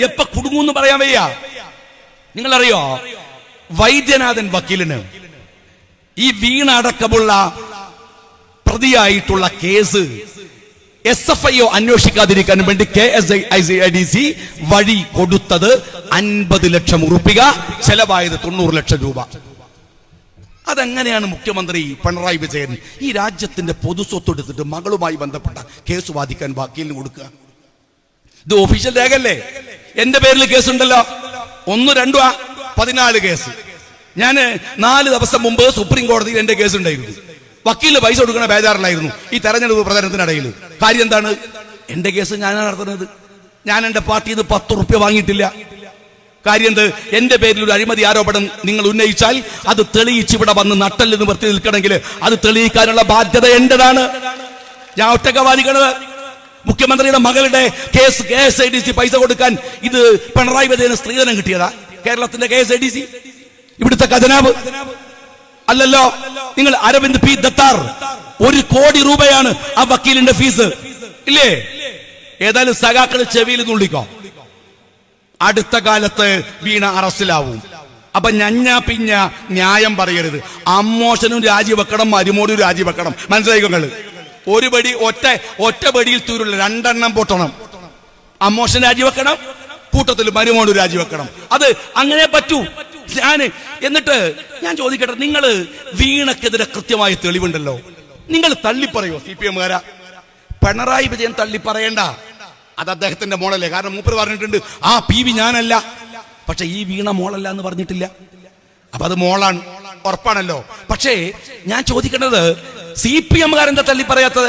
എപ്പ കുടുങ്ങൂന്ന് പറയാൻ വയ്യ. നിങ്ങളറിയോ? വൈദ്യനാഥൻ വക്കീലിന് ഈ വീണടക്കമുള്ള പ്രതിയായിട്ടുള്ള case S F I O അന്വേഷിക്കാതിരിക്കാൻ വേണ്ടി K S I C I D C വഴി കൊടുത്തത് അൻപത് ലക്ഷം ഉറുപ്പിക ചെലവായത് തൊണ്ണൂറ് ലക്ഷം രൂപ. അതെങ്ങനെയാണ് മുഖ്യമന്ത്രി പിണറായി വിജയൻ ഈ രാജ്യത്തിന്റെ പൊതുസ്വത്ത് എടുത്തിട്ട് മകളുമായി ബന്ധപ്പെട്ട കേസ് വാദിക്കാൻ വക്കീലിന് കൊടുക്കുക? ഇത് ഒഫീഷ്യൽ രേഖല്ലേ എന്റെ പേരിൽ കേസുണ്ടല്ലോ. ഒന്ന് രണ്ടു ആ, പതിനാല് കേസ്. ഞാൻ നാല് ദിവസം മുമ്പ് സുപ്രീം കോടതിയിൽ എന്റെ കേസ് ഉണ്ടായിരുന്നു വക്കീൽ പൈസ കൊടുക്കണ ബേജാറിലായിരുന്നു. ഈ തെരഞ്ഞെടുപ്പ് പ്രചരണത്തിനിടയിൽ കാര്യം എന്താണ്? എന്റെ കേസ് ഞാനാണ് നടത്തുന്നത്. ഞാൻ എന്റെ പാർട്ടിയിൽ നിന്ന് പത്ത് റുപ്യ വാങ്ങിയിട്ടില്ല. കാര്യം എന്ത്? എന്റെ പേരിൽ ഒരു അഴിമതി ആരോപണം നിങ്ങൾ ഉന്നയിച്ചാൽ അത് തെളിയിച്ച് ഇവിടെ വന്ന് നട്ടല്ലെന്ന് വൃത്തി നിൽക്കണമെങ്കിൽ അത് തെളിയിക്കാനുള്ള ബാധ്യത എന്റേതാണ്. ഞാൻ ഒറ്റക്ക വാദിക്കണത്. മുഖ്യമന്ത്രിയുടെ മകളുടെ case K S I D C പൈസ കൊടുക്കാൻ ഇത് പിണറായി വിജയന് സ്ത്രീധനം കിട്ടിയതാ. കേരളത്തിന്റെ K S I D C. ഇവിടുത്തെ ഖജനാവ്. അല്ലല്ലോ നിങ്ങൾ അരവിന്ദ് പി ദത്താർ. ഒരു കോടി രൂപയാണ് ആ വക്കീലിന്റെ ഫീസ്. ഇല്ലേ? ഏതായാലും സഖാക്കൾ ചെവിയിൽ നുള്ളിക്കോ അടുത്ത കാലത്ത് വീണ അറസ്റ്റിലാവും. അപ്പൊ ഞഞ്ഞ പിഞ്ഞ ന്യായം പറയരുത്. അമ്മോശനും രാജിവെക്കണം മരുമോടും രാജിവെക്കണം. മനസ്സിലായിക്കോങ്ങൾ ഒരു പടി ഒറ്റ ഒറ്റ പടിയിൽ തൂരുള്ള രണ്ടെണ്ണം പൊട്ടണം. അമോഷൻ രാജിവെക്കണം കൂട്ടത്തിൽ മരുമോട് രാജിവെക്കണം. അത് അങ്ങനെ പറ്റൂ. ഞാൻ എന്നിട്ട് ഞാൻ ചോദിക്കട്ടെ നിങ്ങൾ വീണക്കെതിരെ കൃത്യമായ തെളിവുണ്ടല്ലോ. നിങ്ങൾ തള്ളിപ്പറയോ സി പി എമ്മുകാരാ? പിണറായി വിജയൻ തള്ളി പറയണ്ട അത് അദ്ദേഹത്തിന്റെ മോളല്ലേ. കാരണം മൂപ്പർ പറഞ്ഞിട്ടുണ്ട് ആ പി വി ഞാനല്ല. പക്ഷെ ഈ വീണ മോളല്ല എന്ന് പറഞ്ഞിട്ടില്ല. അപ്പൊ അത് മോളാണ്. ഉറപ്പാണല്ലോ. പക്ഷേ ഞാൻ ചോദിക്കേണ്ടത് സി പി എമ്മുകാരെന്താ തള്ളി പറയാത്തത്